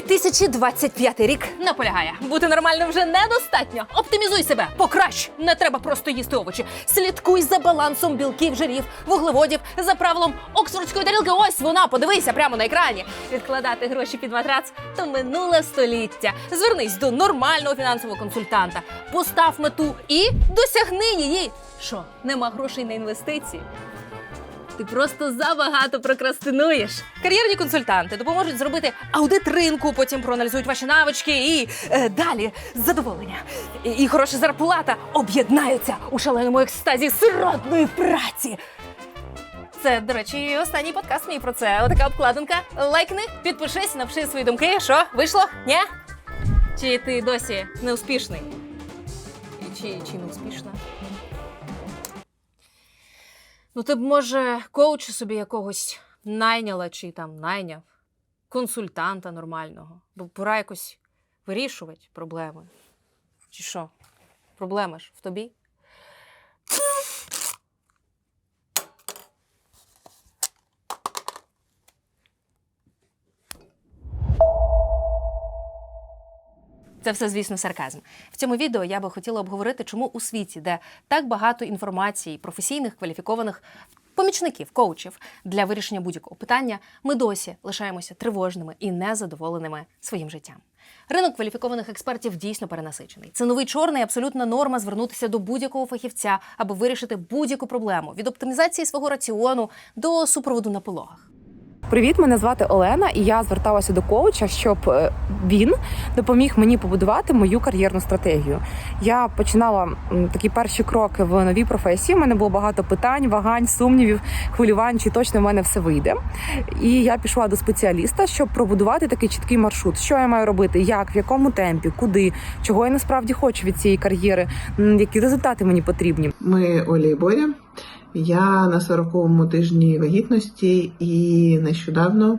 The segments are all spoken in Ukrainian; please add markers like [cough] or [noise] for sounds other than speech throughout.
2025 рік наполягає. Бути нормальним вже недостатньо. Оптимізуй себе, покращ. Не треба просто їсти овочі. Слідкуй за балансом білків, жирів, вуглеводів, за правилом оксфордської тарілки. Ось вона, подивися прямо на екрані. Відкладати гроші під матрац то минуле століття. Звернись до нормального фінансового консультанта, постав мету і досягни її. Що, нема грошей на інвестиції? Ти просто забагато прокрастинуєш. Кар'єрні консультанти допоможуть зробити аудит ринку, потім проаналізують ваші навички і е, далі задоволення. І, і хороша зарплата об'єднаються у шаленому екстазі сиротної праці. Це, до речі, останній подкаст мій про це. Отака обкладинка. Лайкни, підпишись, напиши свої думки. Що, вийшло? Ні? Чи ти досі неуспішний? Чи, чи не успішна? Ну, ти б, може, коуча собі якогось найняла чи там найняв, консультанта нормального, бо пора якось вирішувати проблеми. Чи що? Проблема ж в тобі? Це все, звісно, сарказм. В цьому відео я би хотіла обговорити, чому у світі, де так багато інформації, професійних кваліфікованих помічників, коучів для вирішення будь-якого питання, ми досі лишаємося тривожними і незадоволеними своїм життям. Ринок кваліфікованих експертів дійсно перенасичений. Це новий чорний абсолютна норма звернутися до будь-якого фахівця, аби вирішити будь-яку проблему від оптимізації свого раціону до супроводу на пологах. Привіт, мене звати Олена, і я зверталася до коуча, щоб е, він допоміг мені побудувати мою кар'єрну стратегію. Я починала такі перші кроки в новій професії. У мене було багато питань, вагань, сумнівів, хвилювань, чи точно в мене все вийде. І я пішла до спеціаліста, щоб пробудувати такий чіткий маршрут, що я маю робити, як, в якому темпі, куди, чого я насправді хочу від цієї кар'єри, які результати мені потрібні. Ми Оля і Боря. Я на 40-му тижні вагітності, і нещодавно,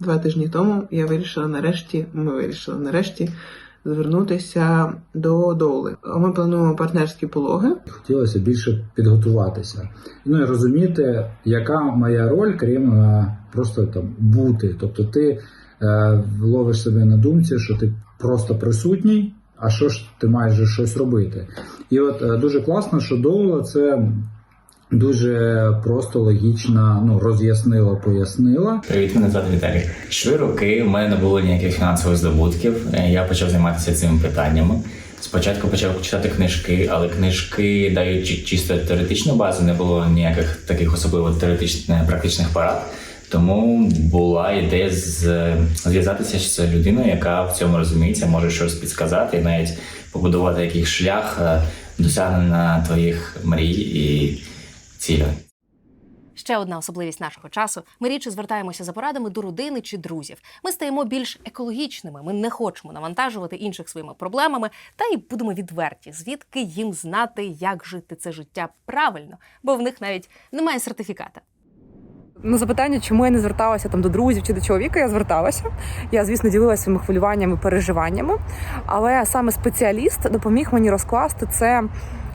два тижні тому, я вирішила нарешті, ми вирішили нарешті звернутися до доли. Ми плануємо партнерські пологи. Хотілося більше підготуватися. Ну і розуміти, яка моя роль, крім е, просто там бути. Тобто ти е, ловиш себе на думці, що ти просто присутній, а що ж ти маєш щось робити. І от е, дуже класно, що доула це дуже просто логічно ну, роз'яснила, пояснила. Привіт, мене звати Віталій. Чотири роки в мене не було ніяких фінансових здобутків. Я почав займатися цими питаннями. Спочатку почав читати книжки, але книжки дають чисто теоретичну базу, не було ніяких таких особливо теоретичних практичних порад. Тому була ідея зв'язатися з людиною, яка в цьому розуміється, може щось підсказати, навіть побудувати якийсь шлях е, досягнення твоїх мрій і цілей. Ще одна особливість нашого часу: ми рідше звертаємося за порадами до родини чи друзів. Ми стаємо більш екологічними. Ми не хочемо навантажувати інших своїми проблемами, та й будемо відверті, звідки їм знати, як жити це життя правильно, бо в них навіть немає сертифіката. На запитання, чому я не зверталася там до друзів чи до чоловіка, я зверталася. Я, звісно, ділилася своїми хвилюваннями, переживаннями. Але саме спеціаліст допоміг мені розкласти це,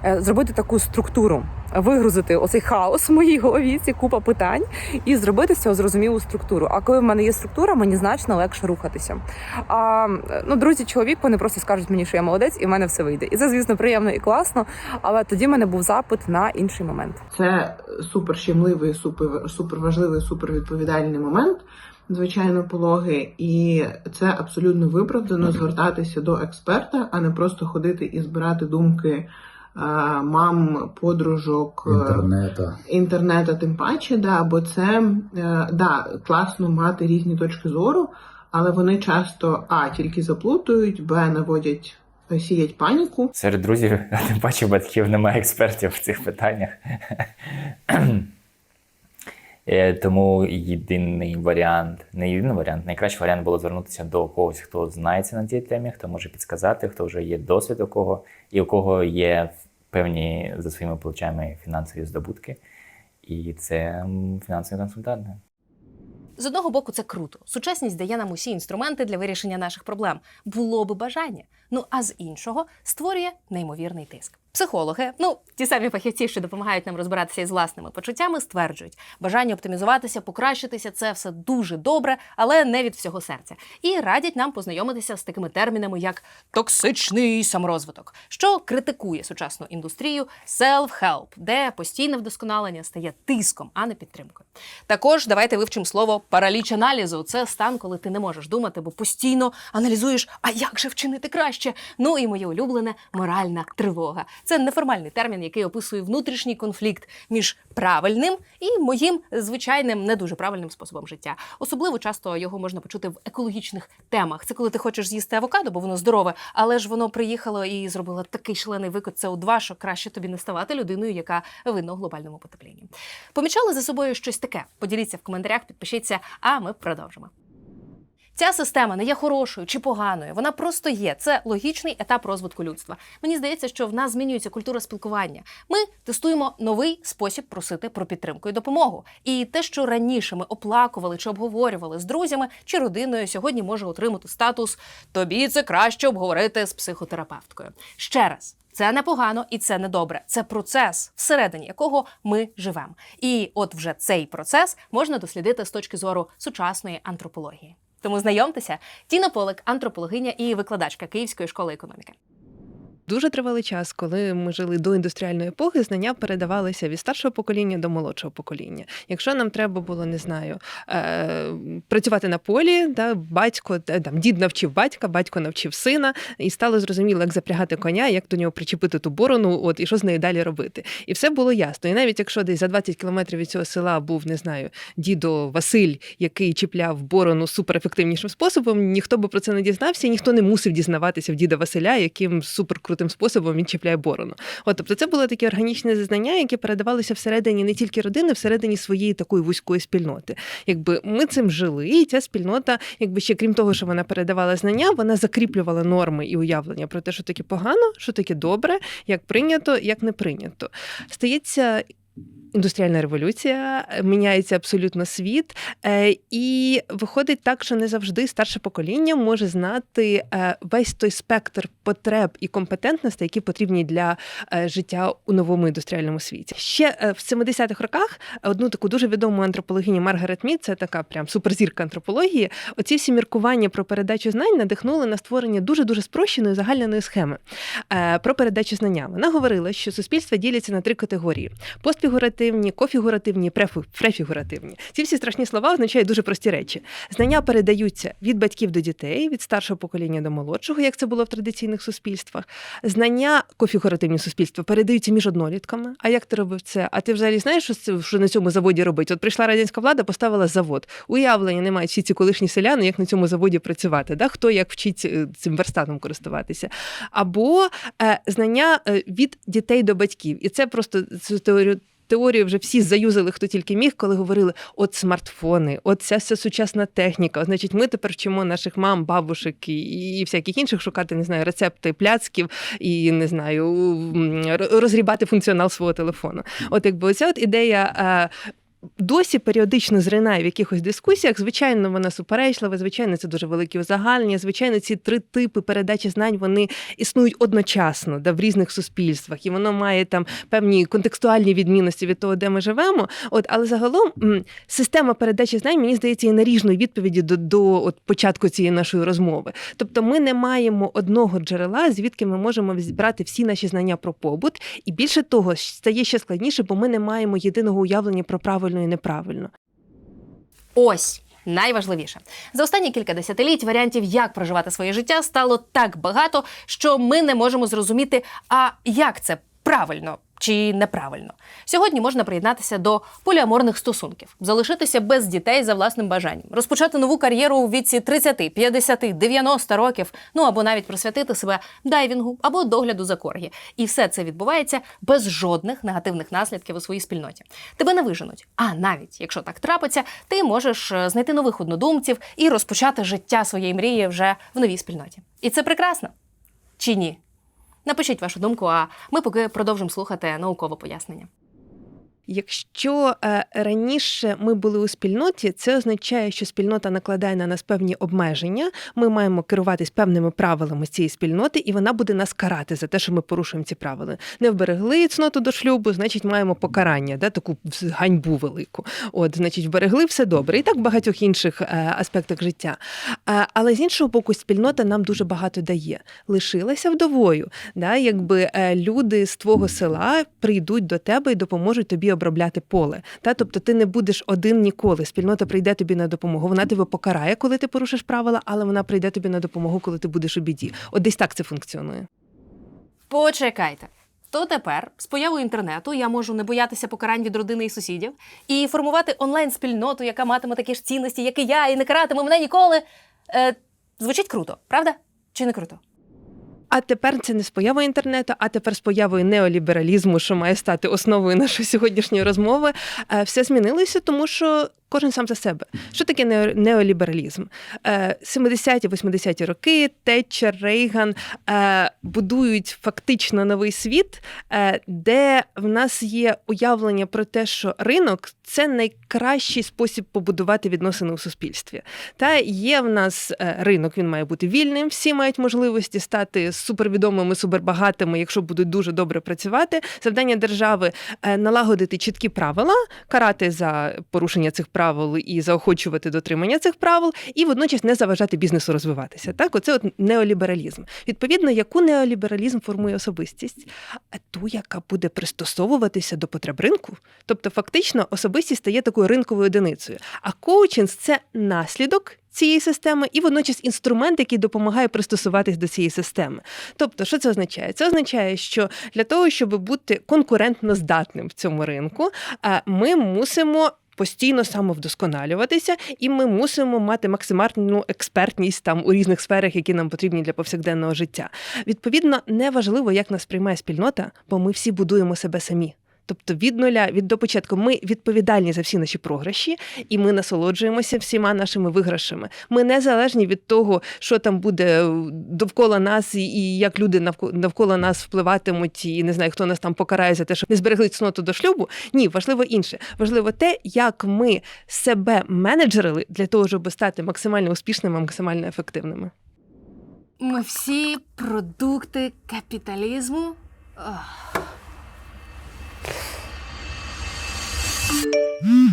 е, зробити таку структуру, вигрузити оцей хаос в моїй голові, ці купа питань, і зробити з цього зрозумілу структуру. А коли в мене є структура, мені значно легше рухатися. А ну, друзі, чоловік, вони просто скажуть мені, що я молодець, і в мене все вийде. І це, звісно, приємно і класно. Але тоді в мене був запит на інший момент. Це супер щемливий, супер, супер важливий, супер відповідальний момент. Звичайно, пологи, і це абсолютно виправдано звертатися до експерта, а не просто ходити і збирати думки мам, подружок, е, Інтернета. інтернету, тим паче, да, бо це е, да, класно мати різні точки зору, але вони часто а тільки заплутують, б наводять сіять паніку. Серед друзів, [laughs] а тим паче батьків немає експертів в цих питаннях. [clears throat] Е, Тому єдиний варіант, не єдиний варіант, найкращий варіант було звернутися до когось, хто знається на цій темі, хто може підсказати, хто вже є досвід у кого, і у кого є певні за своїми плечами фінансові здобутки. І це фінансові консультанти. З одного боку, це круто. Сучасність дає нам усі інструменти для вирішення наших проблем. Було би бажання. Ну а з іншого створює неймовірний тиск. Психологи, ну ті самі фахівці, що допомагають нам розбиратися із власними почуттями, стверджують, бажання оптимізуватися, покращитися це все дуже добре, але не від всього серця. І радять нам познайомитися з такими термінами, як токсичний саморозвиток, що критикує сучасну індустрію self-help, де постійне вдосконалення стає тиском, а не підтримкою. Також давайте вивчимо слово параліч аналізу. Це стан, коли ти не можеш думати, бо постійно аналізуєш, а як же вчинити краще. Ну і моє улюблене моральна тривога. Це неформальний термін, який описує внутрішній конфлікт між правильним і моїм звичайним не дуже правильним способом життя. Особливо часто його можна почути в екологічних темах. Це коли ти хочеш з'їсти авокадо, бо воно здорове, але ж воно приїхало і зробило такий шалений викид СО2, що краще тобі не ставати людиною, яка винна у глобальному потеплінні. Помічали за собою щось таке? Поділіться в коментарях, підпишіться, а ми продовжимо. Ця система не є хорошою чи поганою, вона просто є. Це логічний етап розвитку людства. Мені здається, що в нас змінюється культура спілкування. Ми тестуємо новий спосіб просити про підтримку і допомогу. І те, що раніше ми оплакували чи обговорювали з друзями чи родиною, сьогодні може отримати статус тобі це краще обговорити з психотерапевткою. Ще раз. Це непогано і це не добре. Це процес, всередині якого ми живемо. І от вже цей процес можна дослідити з точки зору сучасної антропології. Тому знайомтеся, Тіна Полик, антропологиня і викладачка Київської школи економіки. Дуже тривалий час, коли ми жили до індустріальної епохи, знання передавалися від старшого покоління до молодшого покоління. Якщо нам треба було, не знаю, е, працювати на полі, да, батько е, там дід навчив батька, батько навчив сина, і стало зрозуміло, як запрягати коня, як до нього причепити ту борону, от і що з нею далі робити. І все було ясно. І навіть якщо десь за 20 кілометрів від цього села був, не знаю, дідо Василь, який чіпляв борону суперефективнішим способом, ніхто би про це не дізнався, і ніхто не мусив дізнаватися в діда Василя, яким суперкрутим способом він чіпляє борону. От, тобто, це було таке органічне зазнання, яке передавалося всередині не тільки родини, всередині своєї такої вузької спільноти. Якби ми цим жили, і ця спільнота, якби ще крім того, що вона передавала знання, вона закріплювала норми і уявлення про те, що таке погано, що таке добре, як прийнято, як не прийнято. Стається. Індустріальна революція міняється абсолютно світ, е, і виходить так, що не завжди старше покоління може знати е, весь той спектр потреб і компетентностей, які потрібні для е, життя у новому індустріальному світі. Ще е, в 70-х роках одну таку дуже відому антропологиню Маргарет Мід, це така прям суперзірка антропології. Оці всі міркування про передачу знань надихнули на створення дуже дуже спрощеної загальної схеми е, про передачу знання. Вона говорила, що суспільство діляться на три категорії: постфігуративні, кофігуративні, префігуративні. Ці всі страшні слова означають дуже прості речі. Знання передаються від батьків до дітей, від старшого покоління до молодшого, як це було в традиційних суспільствах. Знання кофігуративні суспільства передаються між однолітками. А як ти робив це? А ти взагалі знаєш, що, це, що на цьому заводі робить? От прийшла радянська влада, поставила завод. Уявлення не мають всі ці колишні селяни, як на цьому заводі працювати. Да? Хто як вчить е, цим верстатом користуватися? Або е, знання е, від дітей до батьків. І це просто цю теорію. Теорію вже всі заюзали, хто тільки міг, коли говорили: от смартфони, от ця вся сучасна техніка. Значить, ми тепер вчимо наших мам, бабушек і, і всяких інших шукати, не знаю, рецепти пляцків і не знаю, розрібати функціонал свого телефону. От якби оця от ідея. Досі періодично зринає в якихось дискусіях. Звичайно, вона суперечлива, звичайно, це дуже великі узагальнення. Звичайно, ці три типи передачі знань вони існують одночасно да, в різних суспільствах, і воно має там певні контекстуальні відмінності від того, де ми живемо. От, але загалом система передачі знань, мені здається, є наріжною відповіді до, до от, початку цієї нашої розмови. Тобто, ми не маємо одного джерела, звідки ми можемо зібрати всі наші знання про побут, і більше того, стає ще складніше, бо ми не маємо єдиного уявлення про правильно і неправильно. Ось. Найважливіше за останні кілька десятиліть варіантів, як проживати своє життя, стало так багато, що ми не можемо зрозуміти, а як це правильно чи неправильно. Сьогодні можна приєднатися до поліаморних стосунків, залишитися без дітей за власним бажанням, розпочати нову кар'єру у віці 30, 50, 90 років, ну або навіть присвятити себе дайвінгу або догляду за коргі. І все це відбувається без жодних негативних наслідків у своїй спільноті. Тебе не виженуть. А навіть якщо так трапиться, ти можеш е, знайти нових однодумців і розпочати життя своєї мрії вже в новій спільноті. І це прекрасно чи ні? Напишіть вашу думку, а ми поки продовжимо слухати наукове пояснення. Якщо е, раніше ми були у спільноті, це означає, що спільнота накладає на нас певні обмеження. Ми маємо керуватись певними правилами цієї спільноти, і вона буде нас карати за те, що ми порушуємо ці правила. Не вберегли цноту до шлюбу, значить, маємо покарання, да, таку ганьбу велику. От, значить, вберегли все добре. І так в багатьох інших е, аспектах життя. Але з іншого боку, спільнота нам дуже багато дає. Лишилася вдовою. Да, якби е, люди з твого села прийдуть до тебе і допоможуть тобі обробляти поле. Та тобто ти не будеш один ніколи. Спільнота прийде тобі на допомогу. Вона тебе покарає, коли ти порушиш правила, але вона прийде тобі на допомогу, коли ти будеш у біді. От десь так це функціонує. Почекайте. То тепер, з появою інтернету, я можу не боятися покарань від родини і сусідів і формувати онлайн-спільноту, яка матиме такі ж цінності, як і я, і не каратиме мене ніколи. Е, звучить круто, правда? Чи не круто? А тепер це не з появою інтернету, а тепер з появою неолібералізму, що має стати основою нашої сьогоднішньої розмови. е, Все змінилося, тому що кожен сам за себе. Що таке неолібералізм? Е, 70-ті, 80-ті роки Тетчер, Рейган е, будують фактично новий світ, е, де в нас є уявлення про те, що ринок це найкращий спосіб побудувати відносини у суспільстві. Та є в нас е, ринок, він має бути вільним. Всі мають можливості стати супервідомими, супербагатими, якщо будуть дуже добре працювати. Завдання держави е, налагодити чіткі правила, карати за порушення цих правил і заохочувати дотримання цих правил, і водночас не заважати бізнесу розвиватися. Так, оце от неолібералізм. Відповідно, яку неолібералізм формує особистість? А ту, яка буде пристосовуватися до потреб ринку. Тобто, фактично, особистість стає такою ринковою одиницею. А коучинг це наслідок. Цієї системи і водночас інструмент, який допомагає пристосуватись до цієї системи. Тобто, що це означає? Це означає, що для того, щоб бути конкурентно здатним в цьому ринку, е, ми мусимо. Постійно самовдосконалюватися, і ми мусимо мати максимальну експертність там у різних сферах, які нам потрібні для повсякденного життя. Відповідно, неважливо, як нас приймає спільнота, бо ми всі будуємо себе самі. Тобто від нуля, від до початку, ми відповідальні за всі наші програші, і ми насолоджуємося всіма нашими виграшами. Ми не залежні від того, що там буде довкола нас, і, як люди навколо нас впливатимуть, і не знаю, хто нас там покарає за те, що не зберегли цноту до шлюбу. Ні, важливо інше. Важливо те, як ми себе менеджерили для того, щоб стати максимально успішними, максимально ефективними. Ми всі продукти капіталізму. Ох. Hum.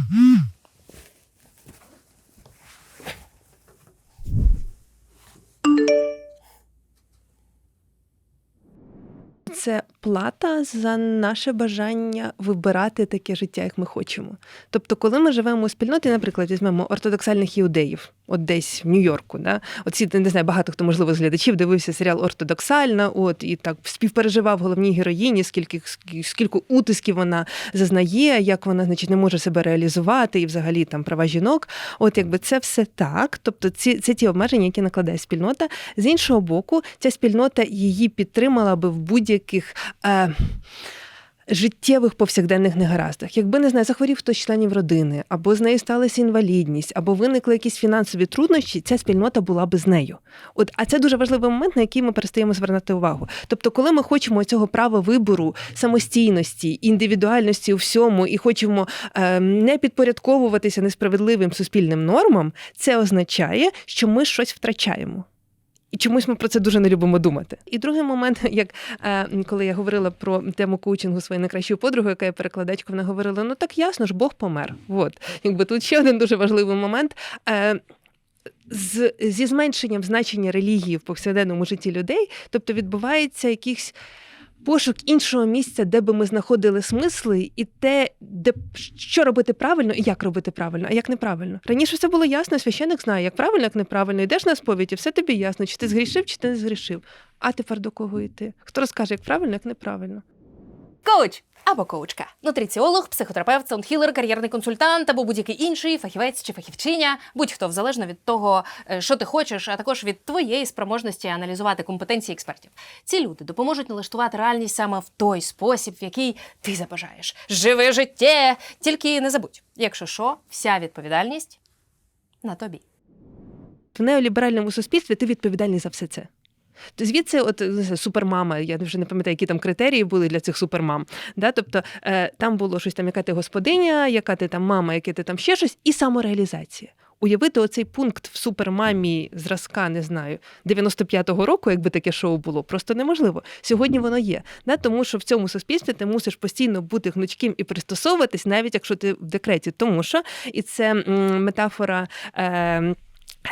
Це плата за наше бажання вибирати таке життя, як ми хочемо. Тобто, коли ми живемо у спільноті, наприклад, візьмемо ортодоксальних іудеїв, от десь в Нью-Йорку, да? оці не знаю, багато хто можливо з глядачів дивився серіал Ортодоксальна, от і так співпереживав головній героїні, скільки скільки утисків вона зазнає, як вона, значить, не може себе реалізувати, і взагалі там права жінок. От якби це все так. Тобто, ці це ті обмеження, які накладає спільнота. З іншого боку, ця спільнота її підтримала би в будь-яких. Е, Життєвих повсякденних негараздах, якби не знаю, захворів хтось членів родини, або з нею сталася інвалідність, або виникли якісь фінансові труднощі, ця спільнота була би з нею. От, а це дуже важливий момент, на який ми перестаємо звертати увагу. Тобто, коли ми хочемо цього права вибору, самостійності, індивідуальності у всьому, і хочемо е, не підпорядковуватися несправедливим суспільним нормам, це означає, що ми щось втрачаємо. І чомусь ми про це дуже не любимо думати. І другий момент, [laughs] як е, коли я говорила про тему коучингу своєї найкращої подруги, яка є перекладачка, вона говорила: ну так ясно ж, Бог помер. От якби тут ще один дуже важливий момент. Е, з, зі зменшенням значення релігії в повсякденному житті людей, тобто відбувається якийсь пошук іншого місця, де би ми знаходили смисли, і те, де що робити правильно і як робити правильно, а як неправильно. Раніше все було ясно, священик знає, як правильно, як неправильно. Йдеш на сповідь, і все тобі ясно, чи ти згрішив, чи ти не згрішив. А тепер до кого йти? Хто розкаже, як правильно, як неправильно? Коуч або коучка, нутриціолог, психотерапевт, саундхілер, кар'єрний консультант або будь-який інший фахівець чи фахівчиня, будь-хто залежно від того, е, що ти хочеш, а також від твоєї спроможності аналізувати компетенції експертів. Ці люди допоможуть налаштувати реальність саме в той спосіб, в який ти забажаєш. Живи життя! Тільки не забудь, якщо що, вся відповідальність на тобі. В неоліберальному суспільстві ти відповідальний за все це. Звідси, от супермама, я вже не пам'ятаю, які там критерії були для цих супермам. Да? Тобто е, там було щось там, яка ти господиня, яка ти там мама, яке ти там ще щось, і самореалізація. Уявити оцей пункт в супермамі зразка, не знаю, 95-го року, якби таке шоу було, просто неможливо. Сьогодні воно є. Да? Тому що в цьому суспільстві ти мусиш постійно бути гнучким і пристосовуватись, навіть якщо ти в декреті. Тому що і це м, метафора. Е,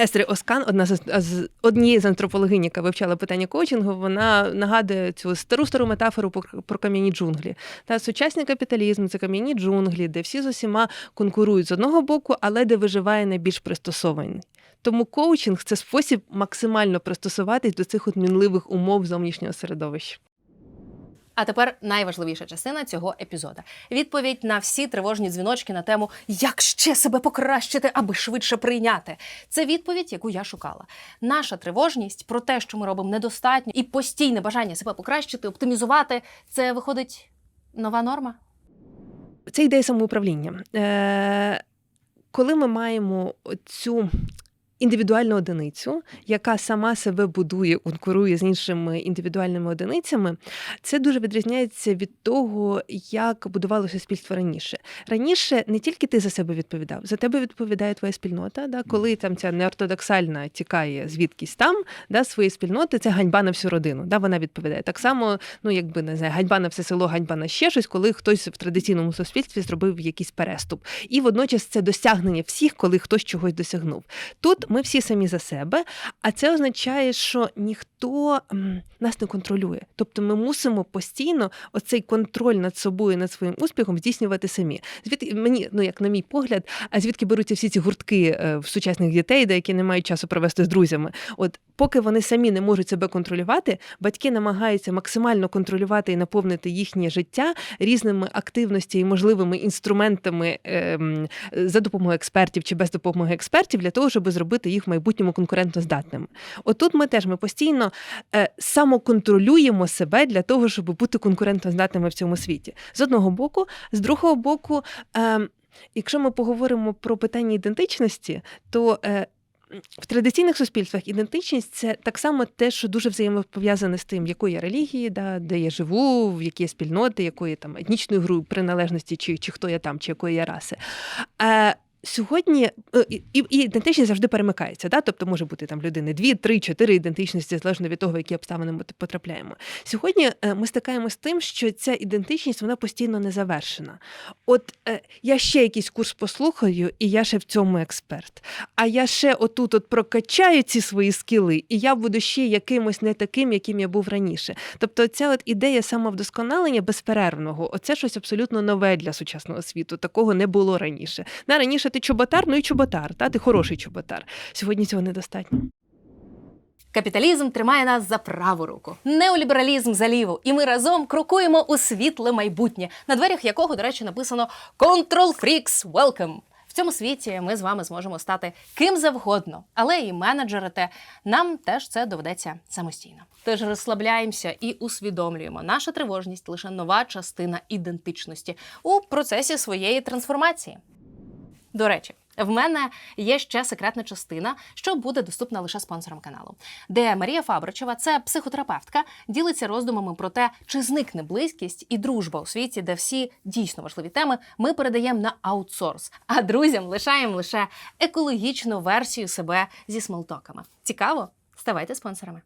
Естри Оскан, одна з, однієї з антропологинь, яка вивчала питання коучингу, вона нагадує цю стару стару метафору про кам'яні джунглі. Та сучасний капіталізм це кам'яні джунглі, де всі з усіма конкурують з одного боку, але де виживає найбільш пристосований. Тому коучинг це спосіб максимально пристосуватись до цих от мінливих умов зовнішнього середовища. А тепер найважливіша частина цього епізода: відповідь на всі тривожні дзвіночки на тему як ще себе покращити, аби швидше прийняти. Це відповідь, яку я шукала. Наша тривожність про те, що ми робимо недостатньо, і постійне бажання себе покращити, оптимізувати це виходить нова норма. Це ідея самоуправління. Е, коли ми маємо цю індивідуальну одиницю, яка сама себе будує, конкурує з іншими індивідуальними одиницями, це дуже відрізняється від того, як будувалося суспільство раніше. Раніше не тільки ти за себе відповідав, за тебе відповідає твоя спільнота. Да? Коли там ця неортодоксальна тікає звідкись там, да, своєї спільноти, це ганьба на всю родину. Да? Вона відповідає. Так само, ну якби не знаю, ганьба на все село, ганьба на ще щось, коли хтось в традиційному суспільстві зробив якийсь переступ. І водночас це досягнення всіх, коли хтось чогось досягнув. Тут ми всі самі за себе, а це означає, що ніхто нас не контролює. Тобто ми мусимо постійно оцей контроль над собою, над своїм успіхом здійснювати самі. Звідки мені, ну як на мій погляд, а звідки беруться всі ці гуртки е, в сучасних дітей, де які не мають часу провести з друзями? От поки вони самі не можуть себе контролювати, батьки намагаються максимально контролювати і наповнити їхнє життя різними активностями і можливими інструментами ем, за допомогою експертів чи без допомоги експертів для того, щоб зробити їх в майбутньому конкурентоздатними. Отут ми теж ми постійно е, самоконтролюємо себе для того, щоб бути конкурентоздатними в цьому світі. З одного боку, з другого боку, е, якщо ми поговоримо про питання ідентичності, то е, в традиційних суспільствах ідентичність це так само те, що дуже взаємопов'язане з тим, якої я релігії, да, де я живу, в які спільноти, якої там етнічної групи приналежності, чи, чи хто я там, чи якої я раси. Е, Сьогодні е, і, і ідентичність завжди перемикається, да? тобто може бути там людини дві, три, чотири ідентичності, залежно від того, в які обставини ми потрапляємо. Сьогодні е, ми стикаємося з тим, що ця ідентичність вона постійно не завершена. От е, я ще якийсь курс послухаю, і я ще в цьому експерт. А я ще отут от прокачаю ці свої скіли, і я буду ще якимось не таким, яким я був раніше. Тобто, ця от ідея самовдосконалення безперервного, оце щось абсолютно нове для сучасного світу. Такого не було раніше. На раніше ти чоботар, ну і чоботар, та ти хороший чоботар. Сьогодні цього недостатньо. Капіталізм тримає нас за праву руку, неолібералізм за ліву, і ми разом крокуємо у світле майбутнє, на дверях якого, до речі, написано «Control Freaks Welcome». В цьому світі ми з вами зможемо стати ким завгодно, але і менеджерити нам теж це доведеться самостійно. Тож розслабляємося і усвідомлюємо, наша тривожність лише нова частина ідентичності у процесі своєї трансформації. До речі, в мене є ще секретна частина, що буде доступна лише спонсорам каналу, де Марія Фабричева, це психотерапевтка, ділиться роздумами про те, чи зникне близькість і дружба у світі, де всі дійсно важливі теми ми передаємо на аутсорс, а друзям лишаємо лише екологічну версію себе зі смолтоками. Цікаво? Ставайте спонсорами.